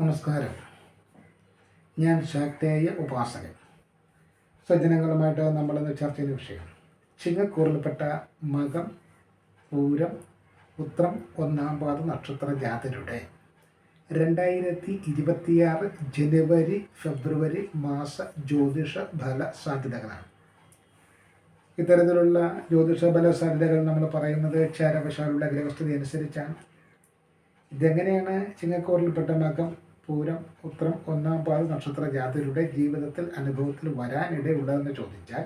നമസ്കാരം. ഞാൻ ശാക്തേയ ഉപാസകൻ. സജ്ജനങ്ങളുമായിട്ട് നമ്മൾ ഇന്ന് ചർച്ച ചെയ്യുന്ന വിഷയം. ചിങ്ങക്കൂറിൽപ്പെട്ട മകം പൂരം ഉത്രം ഒന്നാം പാത നക്ഷത്ര ജാതരുടെ രണ്ടായിരത്തി ഇരുപത്തിയാറ് ജനുവരി ഫെബ്രുവരി മാസ ജ്യോതിഷ ഫല സാധ്യതകളാണ്. ഇത്തരത്തിലുള്ള ജ്യോതിഷ ഫല സാധ്യതകൾ നമ്മൾ പറയുന്നത് ചാരവശാലുള്ള ഗ്രഹസ്ഥിതി അനുസരിച്ചാണ്. ഇതെങ്ങനെയാണ് ചിങ്ങക്കൂറിൽപ്പെട്ട മകം പൂരം ഉത്രം ഒന്നാം പാദ നക്ഷത്ര ജാതരുടെ ജീവിതത്തിൽ അനുഭവത്തിൽ വരാനിടയുള്ളതെന്ന് ചോദിച്ചാൽ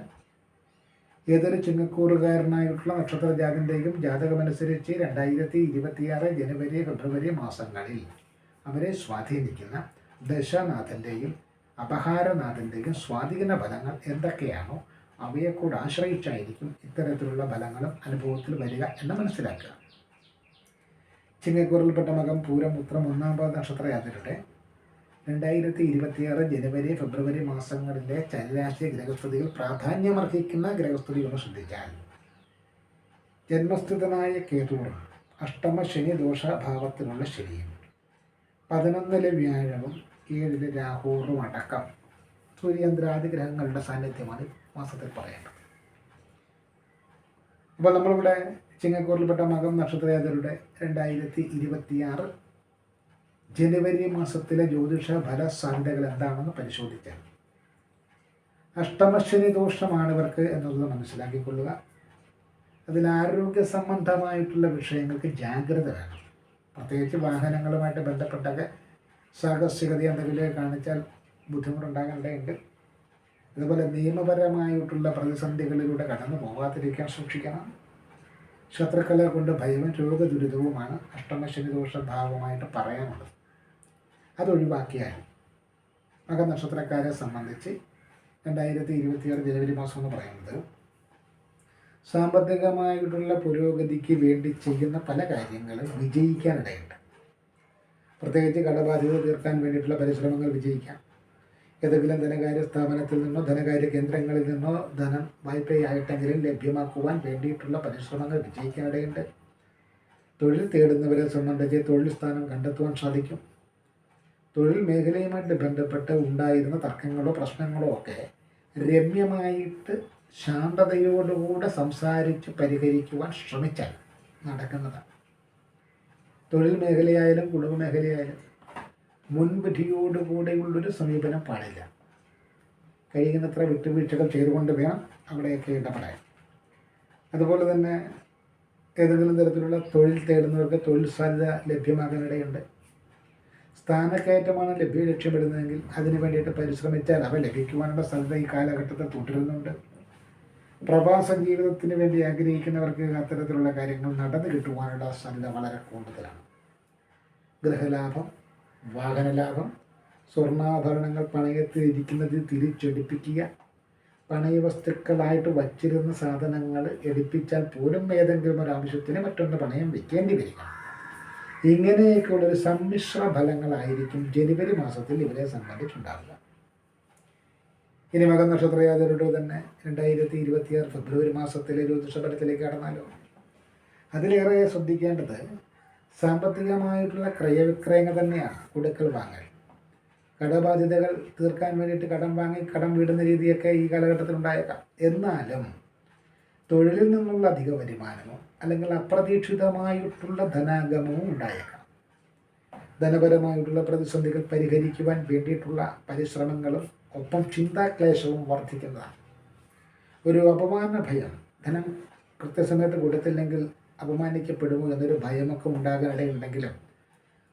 ഏതൊരു ചിങ്ങക്കൂറുകാരനായിട്ടുള്ള നക്ഷത്ര ജാതിന്റെയും ജാതകമനുസരിച്ച് രണ്ടായിരത്തി ഇരുപത്തിയാറ് ജനുവരി ഫെബ്രുവരി മാസങ്ങളിൽ അവരെ സ്വാധീനിക്കുന്ന ദശനാഥന്റെയും അപഹാരനാഥന്റെയും സ്വാധീന ഫലങ്ങൾ എന്തൊക്കെയാണോ അവയെക്കൂടെ കൂടെ ആശ്രയിച്ചായിരിക്കും ഇത്തരത്തിലുള്ള ഫലങ്ങളും അനുഭവത്തിൽ വരിക എന്ന് മനസ്സിലാക്കുക. ചിങ്ങക്കൂറിൽപ്പെട്ട മകം പൂരം ഉത്രം ഒന്നാം പാദ നക്ഷത്രയാത്രയുടെ രണ്ടായിരത്തി ഇരുപത്തിയാറ് ജനുവരി ഫെബ്രുവരി മാസങ്ങളിലെ ചരരാശി ഗ്രഹസ്ഥിതികൾ പ്രാധാന്യമർഹിക്കുന്ന ഗ്രഹസ്ഥിതി ഒന്ന് ശ്രദ്ധിച്ചാൽ. ജന്മസ്ഥിതനായ കേതൂർ അഷ്ടമ ശനി ദോഷഭാവത്തിലുള്ള ശനിയും പതിനൊന്നിലെ വ്യാഴവും ഏഴിലെ രാഹുവും അടക്കം സൂര്യന്ദ്രാദി ഗ്രഹങ്ങളുടെ സാന്നിധ്യമാണ് മാസത്തിൽ പറയേണ്ടത്. അപ്പോൾ നമ്മളിവിടെ ചിങ്ങക്കൂറിൽപ്പെട്ട മകം നക്ഷത്രയാതരുടെ രണ്ടായിരത്തി ഇരുപത്തിയാറ് ജനുവരി മാസത്തിലെ ജ്യോതിഷ ഫല സാധ്യതകൾ എന്താണെന്ന് പരിശോധിക്കാം. അഷ്ടമശനി ദോഷമാണ് ഇവർക്ക് എന്നുള്ളത് മനസ്സിലാക്കിക്കൊള്ളുക. അതിൽ ആരോഗ്യ സംബന്ധമായിട്ടുള്ള വിഷയങ്ങൾക്ക് ജാഗ്രത വേണം. പ്രത്യേകിച്ച് വാഹനങ്ങളുമായിട്ട് ബന്ധപ്പെട്ടൊക്കെ സാഹസികത എന്തെങ്കിലും കാണിച്ചാൽ ബുദ്ധിമുട്ടുണ്ടാകേണ്ടതുണ്ട്. അതുപോലെ നിയമപരമായിട്ടുള്ള പ്രതിസന്ധികളിലൂടെ കടന്നു പോകാതിരിക്കാൻ സൂക്ഷിക്കണം. ശത്രുക്കളെ കൊണ്ട് ഭയവും രോഗദുരിതവുമാണ് അഷ്ടമശനി ദോഷ ഭാഗമായിട്ട് പറയാനുള്ളത്. അതൊഴിവാക്കിയാൽ മകനക്ഷത്രക്കാരെ സംബന്ധിച്ച് രണ്ടായിരത്തി ഇരുപത്തിയാറ് ജനുവരി മാസം എന്ന് പറയുന്നത് സാമ്പത്തികമായിട്ടുള്ള പുരോഗതിക്ക് വേണ്ടി ചെയ്യുന്ന പല കാര്യങ്ങളും വിജയിക്കാനിടയുണ്ട്. പ്രത്യേകിച്ച് കടബാധ്യത തീർക്കാൻ വേണ്ടിയിട്ടുള്ള പരിശ്രമങ്ങൾ വിജയിക്കാം. ഏതെങ്കിലും ധനകാര്യ സ്ഥാപനത്തിൽ നിന്നോ ധനകാര്യ കേന്ദ്രങ്ങളിൽ നിന്നോ ധനം വായ്പയായിട്ടെങ്കിലും ലഭ്യമാക്കുവാൻ വേണ്ടിയിട്ടുള്ള പരിശ്രമങ്ങൾ വിജയിക്കാനിടയുണ്ട്. തൊഴിൽ തേടുന്നവരെ സംബന്ധിച്ച് തൊഴിൽ സ്ഥാനം കണ്ടെത്തുവാൻ സാധിക്കും. തൊഴിൽ മേഖലയുമായിട്ട് ബന്ധപ്പെട്ട് ഉണ്ടായിരുന്ന തർക്കങ്ങളോ പ്രശ്നങ്ങളോ ഒക്കെ രമ്യമായിട്ട് ശാന്തതയോടുകൂടെ സംസാരിച്ച് പരിഹരിക്കുവാൻ ശ്രമിച്ചാൽ നടക്കുന്നതാണ്. തൊഴിൽ മേഖലയായാലും കുടുംബ മേഖലയായാലും മുൻവിധിയോടുകൂടെയുള്ളൊരു സമീപനം പാടില്ല. കഴിയുന്നത്ര വിട്ടുവീഴ്ചകൾ ചെയ്തുകൊണ്ട് വേണം അവിടെയൊക്കെ ഇടപെടാൻ. അതുപോലെ തന്നെ ഏതെങ്കിലും തരത്തിലുള്ള തൊഴിൽ തേടുന്നവർക്ക് തൊഴിൽ സാധ്യത ലഭ്യമാകാനിടയുണ്ട്. സ്ഥാനക്കയറ്റമാണ് ലഭ്യ ലക്ഷ്യമിടുന്നതെങ്കിൽ അതിനു വേണ്ടിയിട്ട് പരിശ്രമിച്ചാൽ അവ ലഭിക്കുവാനുള്ള സാധ്യത ഈ കാലഘട്ടത്തിൽ തുടരുന്നുണ്ട്. പ്രവാസ ജീവിതത്തിന് വേണ്ടി ആഗ്രഹിക്കുന്നവർക്ക് അത്തരത്തിലുള്ള കാര്യങ്ങൾ നടന്നു കിട്ടുവാനുള്ള സാധ്യത വളരെ കൂടുതലാണ്. ഗൃഹലാഭം വാഹനലാഭം സ്വർണാഭരണങ്ങൾ പണയത്തിൽ ഇരിക്കുന്നത് തിരിച്ചെടുപ്പിക്കുക പണയ വസ്തുക്കളായിട്ട് വച്ചിരുന്ന സാധനങ്ങൾ എടുപ്പിച്ചാൽ പോലും ഏതെങ്കിലും ഒരു ആവശ്യത്തിന് മറ്റൊന്ന് പണയം വെക്കേണ്ടി വരിക. ഇങ്ങനെയൊക്കെയുള്ളൊരു സമ്മിശ്ര ഫലങ്ങളായിരിക്കും ജനുവരി മാസത്തിൽ ഇവരെ സംബന്ധിച്ചുണ്ടാവുക. ഇനി മകൻ നക്ഷത്രയാതരുടെ തന്നെ? രണ്ടായിരത്തി ഇരുപത്തിയാറ് ഫെബ്രുവരി മാസത്തിലെ ജ്യോതിഷഫലത്തിലേക്ക് കടന്നാലോ? അതിലേറെ ശ്രദ്ധിക്കേണ്ടത് സാമ്പത്തികമായിട്ടുള്ള ക്രയവിക്രയങ്ങൾ തന്നെയാണ് കൊടുക്കൽ വാങ്ങൽ. കടബാധ്യതകൾ തീർക്കാൻ വേണ്ടിയിട്ട് കടം വാങ്ങി കടം വിടുന്ന രീതിയൊക്കെ ഈ കാലഘട്ടത്തിൽ ഉണ്ടായേക്കാം എന്നാലും തൊഴിലിൽ നിന്നുള്ള അധിക വരുമാനമോ അല്ലെങ്കിൽ അപ്രതീക്ഷിതമായിട്ടുള്ള ധനാഗമവും ഉണ്ടായേക്കാം. ധനപരമായിട്ടുള്ള പ്രതിസന്ധികൾ പരിഹരിക്കുവാൻ വേണ്ടിയിട്ടുള്ള പരിശ്രമങ്ങളും ഒപ്പം ചിന്താക്ലേശവും വർദ്ധിക്കുന്നതാണ്. ഒരു അപമാന ഭയം. ധനം കൃത്യസമയത്ത് കൊടുത്തില്ലെങ്കിൽ അപമാനിക്കപ്പെടുമോ എന്നൊരു ഭയമൊക്കെ ഉണ്ടാകാനിടയുണ്ടെങ്കിലും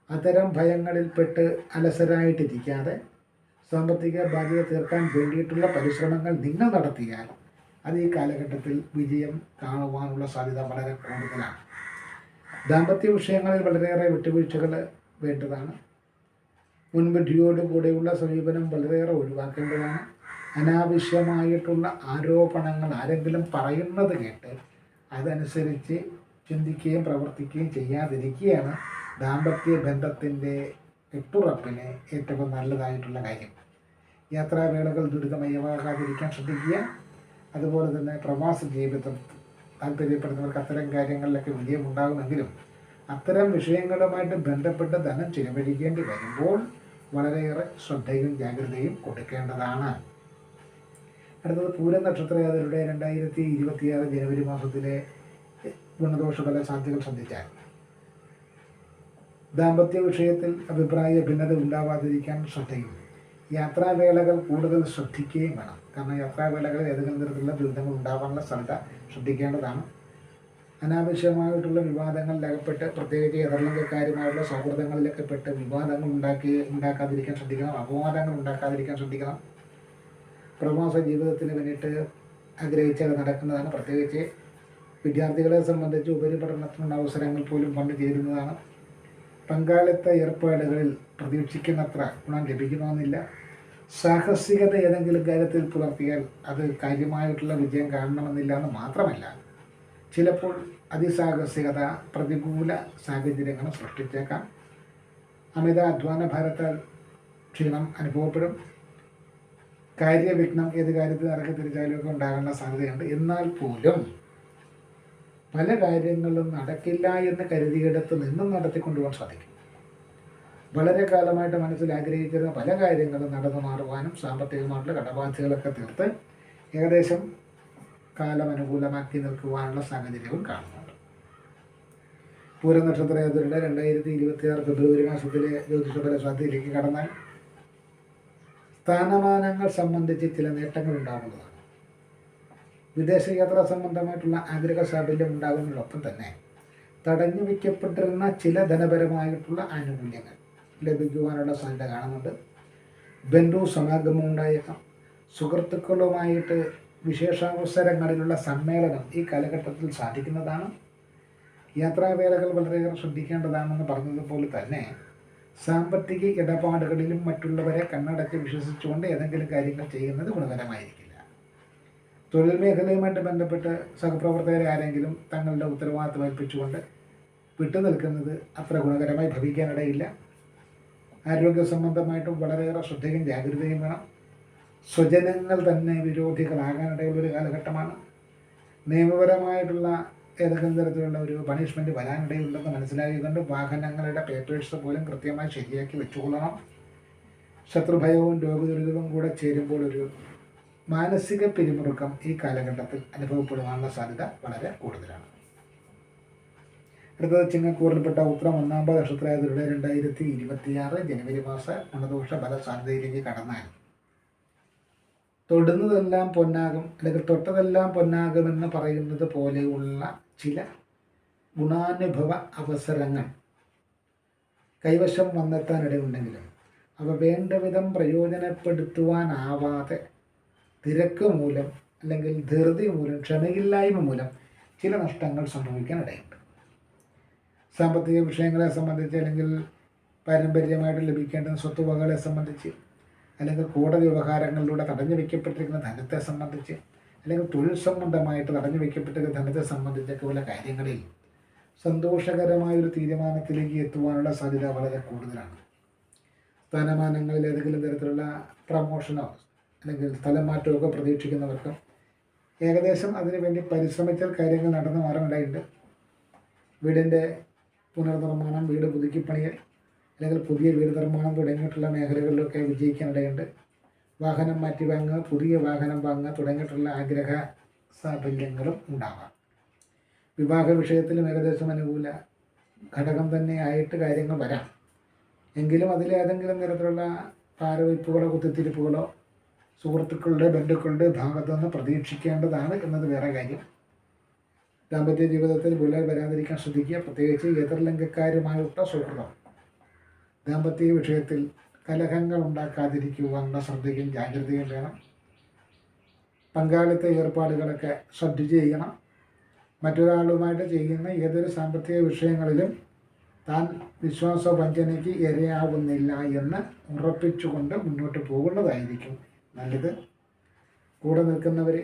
അത്തരം ഭയങ്ങളിൽപ്പെട്ട് അലസരായിട്ടിരിക്കാതെ സാമ്പത്തിക ബാധ്യത തീർക്കാൻ വേണ്ടിയിട്ടുള്ള പരിശ്രമങ്ങൾ നിങ്ങൾ നടത്തിയാൽ അത് ഈ കാലഘട്ടത്തിൽ വിജയം കാണുവാനുള്ള സാധ്യത വളരെ കൂടുതലാണ്. ദാമ്പത്യ വിഷയങ്ങളിൽ വളരെയേറെ വിട്ടുവീഴ്ചകൾ വേണ്ടതാണ്. മുൻവിധിയോടുകൂടെയുള്ള സമീപനം വളരെയേറെ ഒഴിവാക്കേണ്ടതാണ്. അനാവശ്യമായിട്ടുള്ള ആരോപണങ്ങൾ ആരെങ്കിലും പറയുന്നത് കേട്ട് അതനുസരിച്ച് ചിന്തിക്കുകയും പ്രവർത്തിക്കുകയും ചെയ്യാതിരിക്കുകയാണ് ദാമ്പത്യ ബന്ധത്തിന്റെ കെട്ടുറപ്പിന് ഏറ്റവും നല്ലതായിട്ടുള്ള കാര്യം. യാത്രാവേളകൾ ദുരിതമയമാകാതിരിക്കാൻ ശ്രദ്ധിക്കുക. അതുപോലെ തന്നെ പ്രവാസ ജീവിതം താല്പര്യപ്പെടുന്നവർക്ക് അത്തരം കാര്യങ്ങളിലൊക്കെ വിജയമുണ്ടാകുമെങ്കിലും അത്തരം വിഷയങ്ങളുമായിട്ട് ബന്ധപ്പെട്ട് ധനം ചിലവഴിക്കേണ്ടി വരുമ്പോൾ വളരെയേറെ ശ്രദ്ധയും ജാഗ്രതയും കൊടുക്കേണ്ടതാണ്. അടുത്തത് പൂരം നക്ഷത്രയാതരുടെ രണ്ടായിരത്തി ഇരുപത്തിയാറ് ജനുവരി മാസത്തിലെ ഗുണദോഷഫല സാധ്യതകൾ ശ്രദ്ധിച്ചാൽ ദാമ്പത്യ വിഷയത്തിൽ അഭിപ്രായ ഭിന്നത ഉണ്ടാവാതിരിക്കാൻ ശ്രദ്ധയും യാത്രാവേളകൾ കൂടുതൽ ശ്രദ്ധിക്കുകയും വേണം. കാരണം യാത്രാവേളകളിൽ ഏതെങ്കിലും തരത്തിലുള്ള ദുരിതങ്ങൾ ഉണ്ടാവാനുള്ള സാധ്യത ശ്രദ്ധിക്കേണ്ടതാണ്. അനാവശ്യമായിട്ടുള്ള വിവാദങ്ങളിൽ അകപ്പെട്ട് പ്രത്യേകിച്ച് എതിർലിംഗക്കാരുമായുള്ള സൗഹൃദങ്ങളിലൊക്കെ പെട്ട് വിവാദങ്ങൾ ഉണ്ടാക്കി ഉണ്ടാക്കാതിരിക്കാൻ ശ്രദ്ധിക്കണം. അപവാദങ്ങൾ ഉണ്ടാക്കാതിരിക്കാൻ ശ്രദ്ധിക്കണം. പ്രവാസ ജീവിതത്തിന് വേണ്ടിയിട്ട് ആഗ്രഹിച്ചത് നടക്കുന്നതാണ്. പ്രത്യേകിച്ച് വിദ്യാർത്ഥികളെ സംബന്ധിച്ച് ഉപരിപഠനത്തിനുള്ള അവസരങ്ങൾ പോലും പണ്ട് ചേരുന്നതാണ്. പങ്കാളിത്ത ഏർപ്പാടുകളിൽ പ്രതീക്ഷിക്കുന്നത്ര ഗുണം ലഭിക്കണമെന്നില്ല സാഹസികത ഏതെങ്കിലും കാര്യത്തിൽ പുലർത്തിയാൽ അത് കാര്യമായിട്ടുള്ള വിജയം കാണണമെന്നില്ല എന്ന് മാത്രമല്ല. ചിലപ്പോൾ അതിസാഹസികത പ്രതികൂല സാഹചര്യങ്ങൾ സൃഷ്ടിച്ചേക്കാം. അമിത അധ്വാന ഭാരത്താൽ ക്ഷീണം അനുഭവപ്പെടും. കാര്യവിഘ്നം ഏത് കാര്യത്തിൽ ഇറക്കി തിരിച്ചാലുമൊക്കെ ഉണ്ടാകാനുള്ള സാധ്യതയുണ്ട്. എന്നാൽ പോലും പല കാര്യങ്ങളും നടക്കില്ല എന്ന് കരുതിയിടത്ത് നിന്നും നടത്തിക്കൊണ്ടുപോകാൻ സാധിക്കും. വളരെ കാലമായിട്ട് മനസ്സിൽ ആഗ്രഹിച്ചിരുന്ന പല കാര്യങ്ങളും നടന്നു മാറുവാനും സാമ്പത്തികമായിട്ടുള്ള കടബാധ്യതകളൊക്കെ തീർത്ത് ഏകദേശം കാലം അനുകൂലമാക്കി നിൽക്കുവാനുള്ള സാഹചര്യവും കാണുന്നുണ്ട്. പൂരനക്ഷത്ര യാത്രയുടെ രണ്ടായിരത്തി ഇരുപത്തി ആറ് ഫെബ്രുവരി മാസത്തിലെ ജ്യോതിഷഫല സാധ്യതയിലേക്ക് കടന്നാൽ സ്ഥാനമാനങ്ങൾ സംബന്ധിച്ച് ചില നേട്ടങ്ങൾ ഉണ്ടാകുന്നതാണ്. വിദേശയാത്രാ സംബന്ധമായിട്ടുള്ള ആഗ്രഹ സാഫല്യം ഉണ്ടാകുന്നതിനൊപ്പം തന്നെ തടഞ്ഞു വയ്ക്കപ്പെട്ടിരുന്ന ചില ധനപരമായിട്ടുള്ള ആനുകൂല്യങ്ങൾ ലഭിക്കുവാനുള്ള സാധ്യത കാണുന്നുണ്ട്. ബന്ധു സമാഗമം ഉണ്ടായേക്കാം സുഹൃത്തുക്കളുമായിട്ട് വിശേഷാവസരങ്ങളിലുള്ള സമ്മേളനം ഈ കാലഘട്ടത്തിൽ സാധിക്കുന്നതാണ്. യാത്രാവേളകൾ വളരെയേറെ ശ്രദ്ധിക്കേണ്ടതാണെന്ന് പറഞ്ഞതുപോലെ തന്നെ സാമ്പത്തിക ഇടപാടുകളിലും മറ്റുള്ളവരെ കണ്ണടച്ച് വിശ്വസിച്ചുകൊണ്ട് ഏതെങ്കിലും കാര്യങ്ങൾ ചെയ്യുന്നത് ഗുണകരമായിരിക്കില്ല തൊഴിൽ മേഖലയുമായിട്ട് ബന്ധപ്പെട്ട സഹപ്രവർത്തകരെ ആരെങ്കിലും തങ്ങളുടെ ഉത്തരവാദിത്വം ഏൽപ്പിച്ചുകൊണ്ട് വിട്ടു നിൽക്കുന്നത് അത്ര ഗുണകരമായി ഭവിക്കാനിടയില്ല. ആരോഗ്യ സംബന്ധമായിട്ടും വളരെയേറെ ശ്രദ്ധയും ജാഗ്രതയും വേണം. സ്വജനങ്ങൾ തന്നെ വിരോധികളാകാനിടയുള്ള ഒരു കാലഘട്ടമാണ്. നിയമപരമായിട്ടുള്ള ഏതെങ്കിലും തരത്തിലുള്ള ഒരു പണിഷ്മെന്റ് വരാനിടയുണ്ടെന്ന് മനസ്സിലായതുകൊണ്ട് വാഹനങ്ങളുടെ പേപ്പേഴ്സ് പോലും കൃത്യമായി ശരിയാക്കി വെച്ചുകൊള്ളണം. ശത്രുഭയവും രോഗദുരിതവും കൂടെ ചേരുമ്പോൾ ഒരു മാനസിക പിരിമുറുക്കം ഈ കാലഘട്ടത്തിൽ അനുഭവപ്പെടുവാനുള്ള സാധ്യത വളരെ കൂടുതലാണ്. അടുത്തത് ചിങ്ങക്കൂറിൽപ്പെട്ട ഉത്തരം ഒന്നാമത് നക്ഷത്രത്തിലൂടെ രണ്ടായിരത്തി ഇരുപത്തിയാറ് ജനുവരി മാസം ഗുണദോഷ ഫല സാധ്യതയിലേക്ക് കടന്നാൽ തൊടുന്നതെല്ലാം പൊന്നാകും അല്ലെങ്കിൽ തൊട്ടതെല്ലാം പൊന്നാകുമെന്ന് പറയുന്നത് പോലെയുള്ള ചില ഗുണാനുഭവ അവസരങ്ങൾ കൈവശം വന്നെത്താനിടയുണ്ടെങ്കിലും അവ വേണ്ട വിധം പ്രയോജനപ്പെടുത്തുവാനാവാതെ തിരക്ക് മൂലം അല്ലെങ്കിൽ ധൃതി മൂലം ക്ഷമയില്ലായ്മ മൂലം ചില നഷ്ടങ്ങൾ സംഭവിക്കാൻ ഇടയുണ്ട് സാമ്പത്തിക വിഷയങ്ങളെ സംബന്ധിച്ച് അല്ലെങ്കിൽ പാരമ്പര്യമായിട്ട് ലഭിക്കേണ്ട സ്വത്തുവകകളെ സംബന്ധിച്ച് അല്ലെങ്കിൽ കോടതി വ്യവഹാരങ്ങളിലൂടെ തടഞ്ഞു വയ്ക്കപ്പെട്ടിരിക്കുന്ന ധനത്തെ സംബന്ധിച്ച് അല്ലെങ്കിൽ തൊഴിൽ സംബന്ധമായിട്ട് തടഞ്ഞു വയ്ക്കപ്പെട്ടിരിക്കുന്ന ധനത്തെ സംബന്ധിച്ചൊക്കെ ഉള്ള കാര്യങ്ങളിൽ സന്തോഷകരമായൊരു തീരുമാനത്തിലേക്ക് എത്തുവാനുള്ള സാധ്യത വളരെ കൂടുതലാണ്. സ്ഥാനമാനങ്ങളിൽ ഏതെങ്കിലും തരത്തിലുള്ള പ്രമോഷനോ അല്ലെങ്കിൽ സ്ഥലം മാറ്റമൊക്കെ പ്രതീക്ഷിക്കുന്നവർക്ക് ഏകദേശം അതിനുവേണ്ടി പരിശ്രമിച്ചാൽ കാര്യങ്ങൾ നടന്നു മാറാനിടയുണ്ട് വീടിന്റെ പുനർനിർമ്മാണം വീട് പുതുക്കിപ്പണിയൽ അല്ലെങ്കിൽ പുതിയ വീട് നിർമ്മാണം തുടങ്ങിയിട്ടുള്ള മേഖലകളിലൊക്കെ വിജയിക്കാനിടയുണ്ട്. വാഹനം മാറ്റി വാങ്ങുക പുതിയ വാഹനം വാങ്ങുക തുടങ്ങിയിട്ടുള്ള ആഗ്രഹ സാഫല്യങ്ങളും ഉണ്ടാവാം. വിവാഹ വിഷയത്തിലും ഏകദേശം അനുകൂല ഘടകം തന്നെ ആയിട്ട് കാര്യങ്ങൾ വരാം. എങ്കിലും അതിലേതെങ്കിലും തരത്തിലുള്ള പാരവയ്പ്പുകളോ കുത്തിത്തിരിപ്പുകളോ സുഹൃത്തുക്കളുടെ ബന്ധുക്കളുടെ ഭാഗത്തു നിന്ന് പ്രതീക്ഷിക്കേണ്ടതാണ് എന്നത് വേറെ കാര്യം. ദാമ്പത്യ ജീവിതത്തിൽ വിള്ളൽ വരാതിരിക്കാൻ ശ്രദ്ധിക്കുക. പ്രത്യേകിച്ച് എതിർലിംഗക്കാരുമായുള്ള സുഹൃതം ദാമ്പത്യ വിഷയത്തിൽ കലഹങ്ങൾ ഉണ്ടാക്കാതിരിക്കുവാനുള്ള ശ്രദ്ധയും ജാഗ്രതയും വേണം. പങ്കാളിത്ത ഏർപ്പാടുകളൊക്കെ ശ്രദ്ധിച്ച് ചെയ്യണം. മറ്റൊരാളുമായിട്ട് ചെയ്യുന്ന ഏതൊരു സാമ്പത്തിക വിഷയങ്ങളിലും താൻ വിശ്വാസ വഞ്ചനയ്ക്ക് ഇരയാവുന്നില്ല എന്ന് ഉറപ്പിച്ചുകൊണ്ട് മുന്നോട്ട് പോകുന്നതായിരിക്കും. നല്ലത്. കൂടെ നിൽക്കുന്നവർ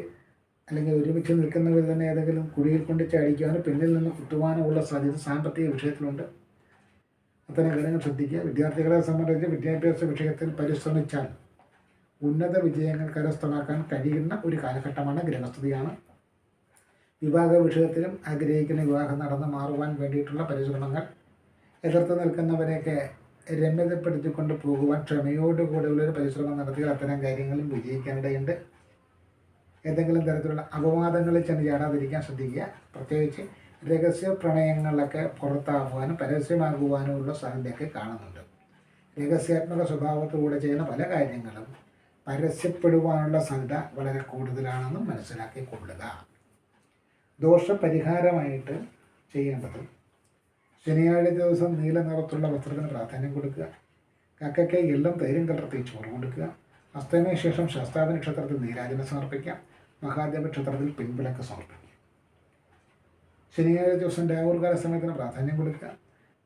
അല്ലെങ്കിൽ ഒരുമിച്ച് നിൽക്കുന്നവർ തന്നെ ഏതെങ്കിലും കുഴിയിൽ കൊണ്ട് ചാടിക്കാനോ പിന്നിൽ നിന്ന് കുത്തുവാനോ ഉള്ള സാധ്യത സാമ്പത്തിക വിഷയത്തിലുണ്ട്. അത്തരം കാര്യങ്ങൾ ശ്രദ്ധിക്കുക. വിദ്യാർത്ഥികളെ സംബന്ധിച്ച് വിദ്യാഭ്യാസ വിഷയത്തിൽ പരിശ്രമിച്ചാൽ ഉന്നത വിജയങ്ങൾ കരസ്ഥമാക്കാൻ കഴിയുന്ന ഒരു കാലഘട്ടമാണ് ഗ്രഹസ്ഥിതിയാണ് വിവാഹ വിഷയത്തിലും ആഗ്രഹിക്കുന്ന വിവാഹം നടന്നു മാറുവാൻ വേണ്ടിയിട്ടുള്ള പരിശ്രമങ്ങൾ എതിർത്ത് നിൽക്കുന്നവരെയൊക്കെ രമ്യതപ്പെടുത്തിക്കൊണ്ട് പോകുവാൻ ക്ഷമയോടുകൂടെയുള്ള ഒരു പരിശ്രമം നടത്തിയാൽ അത്തരം കാര്യങ്ങളും വിജയിക്കാനിടയുണ്ട്. ഏതെങ്കിലും തരത്തിലുള്ള അപവാദങ്ങളിൽ ചെന്ന് ചാടാതിരിക്കാൻ ശ്രദ്ധിക്കുക. പ്രത്യേകിച്ച് രഹസ്യ പ്രണയങ്ങളൊക്കെ പുറത്താകുവാനും പരസ്യമാകുവാനും ഉള്ള സാധ്യതയൊക്കെ കാണുന്നുണ്ട്. രഹസ്യാത്മക സ്വഭാവത്തോടെ ചെയ്യുന്ന പല കാര്യങ്ങളും പരസ്യപ്പെടുവാനുള്ള സാധ്യത വളരെ കൂടുതലാണെന്നും മനസ്സിലാക്കിക്കൊള്ളുക. ദോഷപരിഹാരമായിട്ട് ചെയ്യേണ്ടത് ശനിയാഴ്ച ദിവസം നീല നിറത്തുള്ള വസ്ത്രത്തിന് പ്രാധാന്യം കൊടുക്കുക. കക്കയ്ക്ക് എല്ലാം തൈരും കലർത്തി ചോറ് കൊടുക്കുക. അസ്തമയ ശേഷം ശാസ്താവിന് നക്ഷത്രത്തിൽ നീരാജന സമർപ്പിക്കാം. മഹാദേവ ക്ഷേത്രത്തിൽ പിൻവിളക്ക് സമർപ്പിക്കുക ശനിയാഴ്ച ദിവസം രാഹുൽകാല സമയത്തിന് പ്രാധാന്യം കൊടുക്കുക.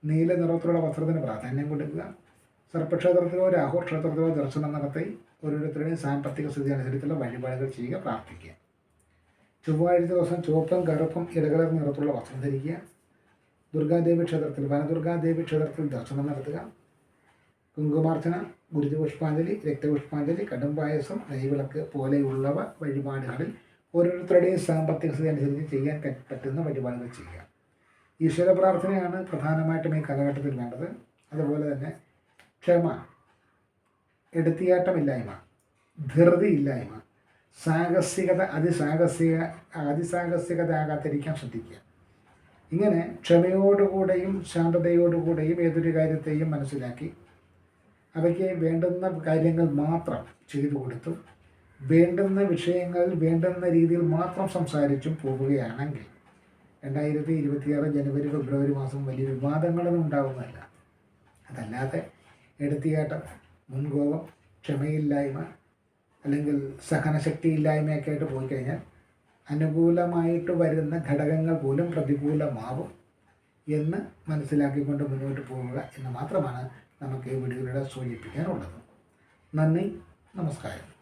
നീല നിറത്തിലുള്ള വസ്ത്രത്തിന് പ്രാധാന്യം കൊടുക്കുക. സർപ്പക്ഷേത്രത്തിലോ രാഹുൽ ക്ഷേത്രത്തിലോ ദർശനം നടത്തി ഓരോരുത്തരുടെയും സാമ്പത്തിക സ്ഥിതി അനുസരിച്ചുള്ള വഴിപാടുകൾ ചെയ്യുക പ്രാർത്ഥിക്കുക. ചൊവ്വാഴ്ച ദിവസം ചുവപ്പും കറുപ്പും ഇടകലർ നിറത്തിലുള്ള വസ്ത്രം ധരിക്കുക. ദുർഗാദേവി ക്ഷേത്രത്തിൽ വനദുർഗാദേവി ക്ഷേത്രത്തിൽ ദർശനം നടത്തുക. കുങ്കുമാർച്ചന ഗുരുതി പുഷ്പാഞ്ജലി രക്തപുഷ്പാഞ്ജലി കടും പായസം നെയ്വിളക്ക് പോലെയുള്ളവ വഴിപാടുകളിൽ ഓരോരുത്തരുടെയും സാമ്പത്തിക സ്ഥിതി അനുസരിച്ച് ചെയ്യാൻ പറ്റുന്ന വഴിപാടുകൾ ചെയ്യുക. ഈശ്വര പ്രാർത്ഥനയാണ് പ്രധാനമായിട്ടും ഈ കാലഘട്ടത്തിൽ വേണ്ടത്. അതുപോലെ തന്നെ ക്ഷമ എടുത്തിയാട്ടമില്ലായ്മ ധൃതി ഇല്ലായ്മ സാഹസികത അതിസാഹസിക അതിസാഹസികത ആകാത്തിരിക്കാൻ ശ്രദ്ധിക്കുക. ഇങ്ങനെ ക്ഷമയോടുകൂടെയും ശാന്തതയോടുകൂടെയും ഏതൊരു കാര്യത്തെയും മനസ്സിലാക്കി അവയ്ക്ക് വേണ്ടുന്ന കാര്യങ്ങൾ മാത്രം ചെയ്തു കൊടുത്തു. വേണ്ടുന്ന വിഷയങ്ങൾ വേണ്ടുന്ന രീതിയിൽ മാത്രം സംസാരിച്ചും പോവുകയാണെങ്കിൽ രണ്ടായിരത്തി ഇരുപത്തിയാറ് ജനുവരി ഫെബ്രുവരി മാസം വലിയ വിവാദങ്ങളൊന്നും ഉണ്ടാകുന്നതല്ല അതല്ലാതെ എടുത്തിയാട്ടം മുൻകോപം ക്ഷമയില്ലായ്മ അല്ലെങ്കിൽ സഹനശക്തിയില്ലായ്മയൊക്കെ ആയിട്ട് പോയി കഴിഞ്ഞാൽ അനുകൂലമായിട്ട് വരുന്ന ഘടകങ്ങൾ പോലും പ്രതികൂലമാവും എന്ന് മനസ്സിലാക്കിക്കൊണ്ട് മുന്നോട്ട് പോവുക എന്ന് മാത്രമാണ് നമുക്ക് ഈ വീഡിയോയിലൂടെ സൂചിപ്പിക്കാനുള്ളത്. നന്ദി നമസ്കാരം.